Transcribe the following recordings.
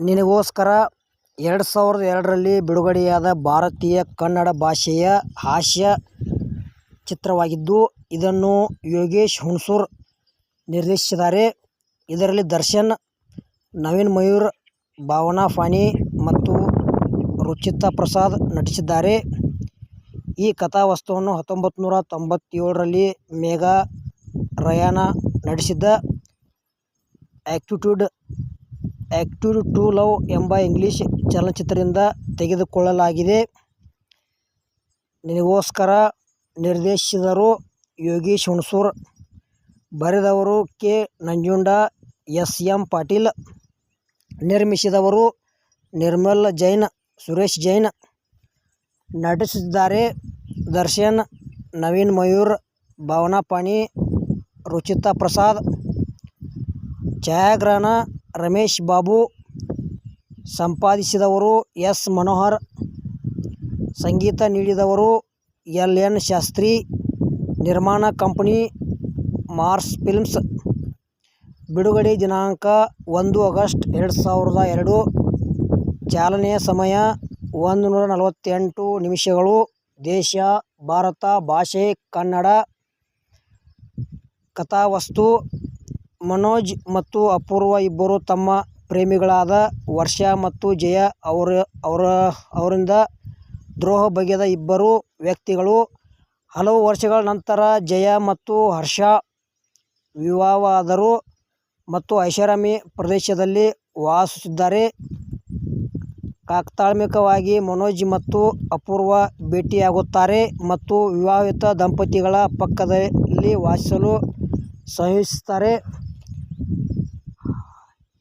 ನಿನಗೋಸ್ಕರ ಎರಡು ಸಾವಿರದ ಎರಡರಲ್ಲಿ ಬಿಡುಗಡೆಯಾದ ಭಾರತೀಯ ಕನ್ನಡ ಭಾಷೆಯ ಹಾಸ್ಯ ಚಿತ್ರವಾಗಿದ್ದು, ಇದನ್ನು ಯೋಗೇಶ್ ಹುಣಸೂರ್ ನಿರ್ದೇಶಿಸಿದ್ದಾರೆ. ಇದರಲ್ಲಿ ದರ್ಶನ್, ನವೀನ್ ಮಯೂರ್, ಭಾವನಾ ಫಾನಿ ಮತ್ತು ರುಚಿತಾ ಪ್ರಸಾದ್ ನಟಿಸಿದ್ದಾರೆ. ಈ ಕಥಾವಸ್ತುವನ್ನು ಹತ್ತೊಂಬತ್ತು ನೂರ ತೊಂಬತ್ತೇಳರಲ್ಲಿ ಮೇಘಾ ರಯಾನಾ ನಟಿಸಿದ "ಆಟಿಟ್ಯೂಡ್ ಟು ಲವ್' ಎಂಬ ಇಂಗ್ಲೀಷ್ ಚಲನಚಿತ್ರದಿಂದ ತೆಗೆದುಕೊಳ್ಳಲಾಗಿದೆ. ನಿನಗೋಸ್ಕರ ನಿರ್ದೇಶಿಸಿದರು ಯೋಗೀಶ್ ಹುಣಸೂರ್, ಬರೆದವರು K. Nanjunda, S. M. Patil, ನಿರ್ಮಿಸಿದವರು Nirmal Jain, Suresh Jain. ನಟಿಸಿದ್ದಾರೆ ದರ್ಶನ್, ನವೀನ್ ಮಯೂರ್, ಭಾವನಾ ಪಾಣಿ ರುಚಿತಾ ಪ್ರಸಾದ್. ಛಾಯಾಗ್ರಹಣ ರಮೇಶ್ ಬಾಬು, ಸಂಪಾದಿಸಿದವರು ಎಸ್. ಮನೋಹರ್, ಸಂಗೀತ ನೀಡಿದವರು ಎಲ್. ಎನ್. ಶಾಸ್ತ್ರಿ. ನಿರ್ಮಾಣ ಕಂಪನಿ ಮಾರ್ಸ್ ಫಿಲ್ಮ್ಸ್. ಬಿಡುಗಡೆ ದಿನಾಂಕ ಒಂದು ಆಗಸ್ಟ್ ಎರಡು ಸಾವಿರದ ಎರಡು. ಚಾಲನೆಯ ಸಮಯ ಒಂದು ನೂರ ನಲವತ್ತೆಂಟು ನಿಮಿಷಗಳು. ದೇಶ ಭಾರತ. ಭಾಷೆ ಕನ್ನಡ. ಕಥಾವಸ್ತು ಮನೋಜ್ ಮತ್ತು ಅಪೂರ್ವ ಇಬ್ಬರು ತಮ್ಮ ಪ್ರೇಮಿಗಳಾದ ವರ್ಷ ಮತ್ತು ಜಯ ಅವರಿಂದ ದ್ರೋಹ ಬಗೆದ ಇಬ್ಬರು ವ್ಯಕ್ತಿಗಳು. ಹಲವು ವರ್ಷಗಳ ನಂತರ ಜಯ ಮತ್ತು ಹರ್ಷ ವಿವಾಹವಾದರು ಮತ್ತು ಐಷಾರಾಮಿ ಪ್ರದೇಶದಲ್ಲಿ ವಾಸಿಸುತ್ತಿದ್ದಾರೆ. ಕಾಕತಾಳೀಯವಾಗಿ ಮನೋಜ್ ಮತ್ತು ಅಪೂರ್ವ ಭೇಟಿಯಾಗುತ್ತಾರೆ ಮತ್ತು ವಿವಾಹಿತ ದಂಪತಿಗಳ ಪಕ್ಕದಲ್ಲಿ ವಾಸಿಸಲು ಸಂಯೋಜಿಸುತ್ತಾರೆ.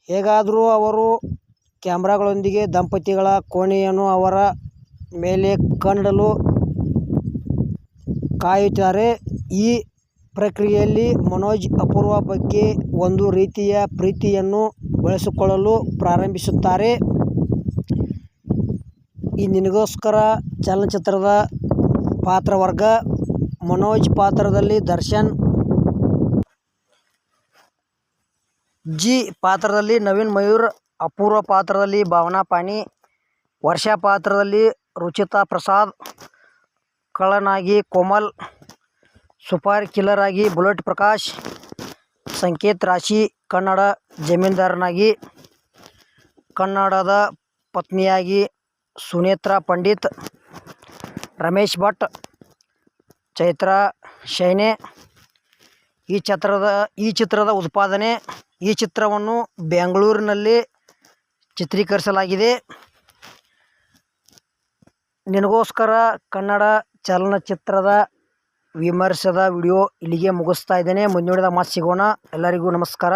ಹೇಗಾದರೂ ಅವರು ಕ್ಯಾಮ್ರಾಗಳೊಂದಿಗೆ ದಂಪತಿಗಳ ಕೋಣೆಯನ್ನು ಅವರ ಮೇಲೆ ಕಣ್ಣಿಡಲು ಕಾಯುತ್ತಾರೆ. ಈ ಪ್ರಕ್ರಿಯೆಯಲ್ಲಿ ಮನೋಜ್ ಅಪೂರ್ವ ಬಗ್ಗೆ ಒಂದು ರೀತಿಯ ಪ್ರೀತಿಯನ್ನು ಬೆಳೆಸಿಕೊಳ್ಳಲು ಪ್ರಾರಂಭಿಸುತ್ತಾರೆ. ಈ ನಿನಗೋಸ್ಕರ ಚಲನಚಿತ್ರದ ಪಾತ್ರವರ್ಗ: ಮನೋಜ್ ಪಾತ್ರದಲ್ಲಿ ದರ್ಶನ್. ಜಿ ಪಾತ್ರದಲ್ಲಿ ನವೀನ್ ಮಯೂರ್. ಅಪೂರ್ವ ಪಾತ್ರದಲ್ಲಿ ಭಾವನಾ ಪಾಣಿ, ವರ್ಷ ಪಾತ್ರದಲ್ಲಿ ರುಚಿತಾ ಪ್ರಸಾದ್. ಕಳನಾಗಿ ಕೋಮಲ್. ಸೂಪರ್ ಕಿಲ್ಲರ್ ಆಗಿ ಬುಲೆಟ್ ಪ್ರಕಾಶ್. ಸಂಕೇತ್ ರಾಶಿ. ಕನ್ನಡ ಜಮೀನ್ದಾರನಾಗಿ. ಕನ್ನಡದ ಪತ್ನಿಯಾಗಿ ಸುನೇತ್ರಾ ಪಂಡಿತ್. ರಮೇಶ್ ಭಟ್. ಚೈತ್ರಾ ಶೈನೆ ಈ ಚಿತ್ರದ ಈ ಚಿತ್ರದ ಉತ್ಪಾದನೆ. ಈ ಚಿತ್ರವನ್ನು ಬೆಂಗಳೂರಿನಲ್ಲಿ ಚಿತ್ರೀಕರಿಸಲಾಗಿದೆ. ನಿನಗೋಸ್ಕರ ಕನ್ನಡ ಚಲನಚಿತ್ರದ ವಿಮರ್ಶದ ವಿಡಿಯೋ ಇಲ್ಲಿಗೆ ಮುಗಿಸ್ತಾ ಇದ್ದೇನೆ. ಮುಂದಿನ ಮಾತು ಸಿಗೋಣ. ಎಲ್ಲರಿಗೂ ನಮಸ್ಕಾರ.